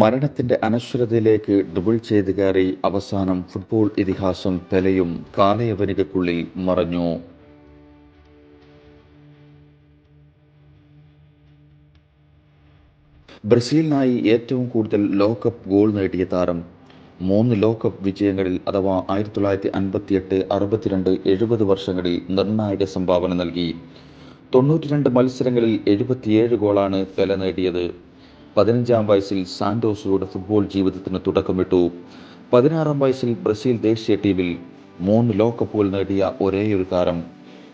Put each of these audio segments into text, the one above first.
മരണത്തിന്റെ അനശ്വരതയിലേക്ക് ഡബിൾ ചെയ്ത് കയറി അവസാനം ഫുട്ബോൾ ഇതിഹാസം പെലയും കാലയവനികക്കുള്ളിൽ മറഞ്ഞു. ബ്രസീലിനായി ഏറ്റവും കൂടുതൽ ലോകകപ്പ് ഗോൾ നേടിയ താരം മൂന്ന് ലോകകപ്പ് വിജയങ്ങളിൽ അഥവാ ആയിരത്തി തൊള്ളായിരത്തി അൻപത്തിയെട്ട് അറുപത്തിരണ്ട് എഴുപത് വർഷങ്ങളിൽ നിർണായക സംഭാവന നൽകി. തൊണ്ണൂറ്റിരണ്ട് മത്സരങ്ങളിൽ എഴുപത്തിയേഴ് ഗോളാണ് പെല നേടിയത്. പതിനഞ്ചാം വയസ്സിൽ സാന്റോസിലൂടെ ഫുട്ബോൾ ജീവിതത്തിന് തുടക്കമിട്ടു. പതിനാറാം വയസ്സിൽ ബ്രസീൽ ദേശീയ ടീമിൽ മൂന്ന് ലോകകപ്പുകൾ നേടിയ ഒരേയൊരു താരം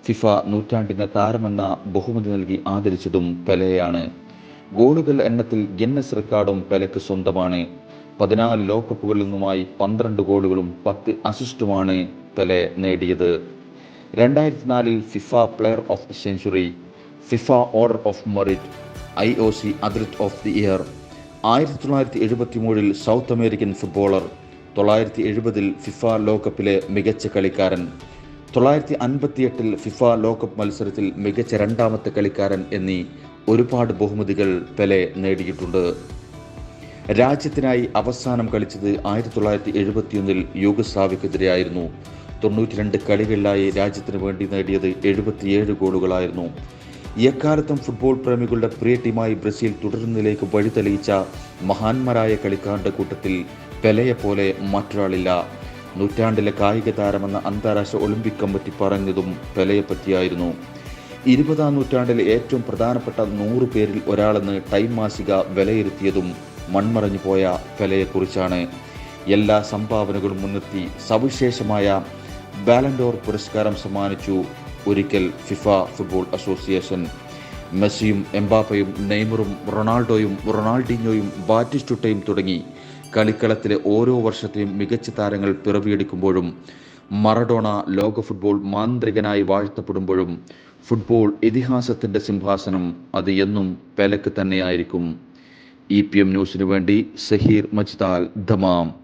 ഫിഫ നൂറ്റാണ്ടിന് താരമെന്ന ബഹുമതി നൽകി ആദരിച്ചതും പെലയാണ്. ഗോളുകൾ എണ്ണത്തിൽ ഗിന്നസ് റെക്കോർഡും പെലയ്ക്ക് സ്വന്തമാണ്. പതിനാല് ലോകകപ്പുകളിൽ നിന്നുമായി പന്ത്രണ്ട് ഗോളുകളും പത്ത് അസിസ്റ്റുമാണ് പെലെ നേടിയത്. രണ്ടായിരത്തി നാലിൽ FIFA player of the century FIFA order of merit I O C athlete of the year ആയിരത്തി തൊള്ളായിരത്തി എഴുപത്തി മൂന്നിൽ സൗത്ത് അമേരിക്കൻ ഫുട്ബോളർ തൊള്ളായിരത്തി എഴുപതിൽ ഫിഫ ലോകകപ്പിലെ മികച്ച കളിക്കാരൻ തൊള്ളായിരത്തി അൻപത്തിയെട്ടിൽ ഫിഫ ലോകകപ്പ് മത്സരത്തിൽ മികച്ച രണ്ടാമത്തെ കളിക്കാരൻ എന്നീ ഒരുപാട് ബഹുമതികൾ പെലെ നേടിയിട്ടുണ്ട്. രാജ്യത്തിനായി അവസാനം കളിച്ചത് ആയിരത്തി തൊള്ളായിരത്തി എഴുപത്തിയൊന്നിൽ യുഗസ്ലാവിക്കെതിരെയായിരുന്നു. തൊണ്ണൂറ്റിരണ്ട് കളികളിലായി രാജ്യത്തിന് വേണ്ടി നേടിയത് എഴുപത്തിയേഴ് ഗോളുകളായിരുന്നു. എക്കാലത്തും ഫുട്ബോൾ പ്രേമികളുടെ പ്രിയ ടീമായി ബ്രസീൽ തുടരുന്നതിലേക്ക് വഴിതെളിയിച്ച മഹാന്മാരായ കളിക്കാരുടെ കൂട്ടത്തിൽ പെലയെ പോലെ മറ്റൊരാളില്ല. നൂറ്റാണ്ടിലെ കായിക താരമെന്ന അന്താരാഷ്ട്ര ഒളിമ്പിക് കമ്മിറ്റി പറഞ്ഞതും പെലയെ പറ്റിയായിരുന്നു. ഇരുപതാം നൂറ്റാണ്ടിലെ ഏറ്റവും പ്രധാനപ്പെട്ട നൂറ് പേരിൽ ഒരാളെന്ന് ടൈം മാസിക വിലയിരുത്തിയതും മൺമറഞ്ഞു പോയ പെലയെക്കുറിച്ചാണ്. എല്ലാ സംഭാവനകളും മുൻനിർത്തി സവിശേഷമായ ബാലൻഡോർ പുരസ്കാരം സമ്മാനിച്ചു ഒരിക്കൽ ഫിഫ ഫുട്ബോൾ അസോസിയേഷൻ മെസ്സിയും എംബാപ്പയും നെയ്മറും റൊണാൾഡോയും റൊണാൾഡിഞ്ഞോയും ബാറ്റിസ്റ്റുട്ടയും തുടങ്ങി. കളിക്കളത്തിലെ ഓരോ വർഷത്തെയും മികച്ച താരങ്ങൾ പിറവിയെടുക്കുമ്പോഴും മറഡോണ ലോക ഫുട്ബോൾ മാന്ത്രികനായി വാഴ്ത്തപ്പെടുമ്പോഴും ഫുട്ബോൾ ഇതിഹാസത്തിന്റെ സിംഹാസനം അത് എന്നും പെലക്ക് തന്നെയായിരിക്കും. ഇ പി എം ന്യൂസിനു വേണ്ടി സഹീർ മജ്താൽ ദമാം.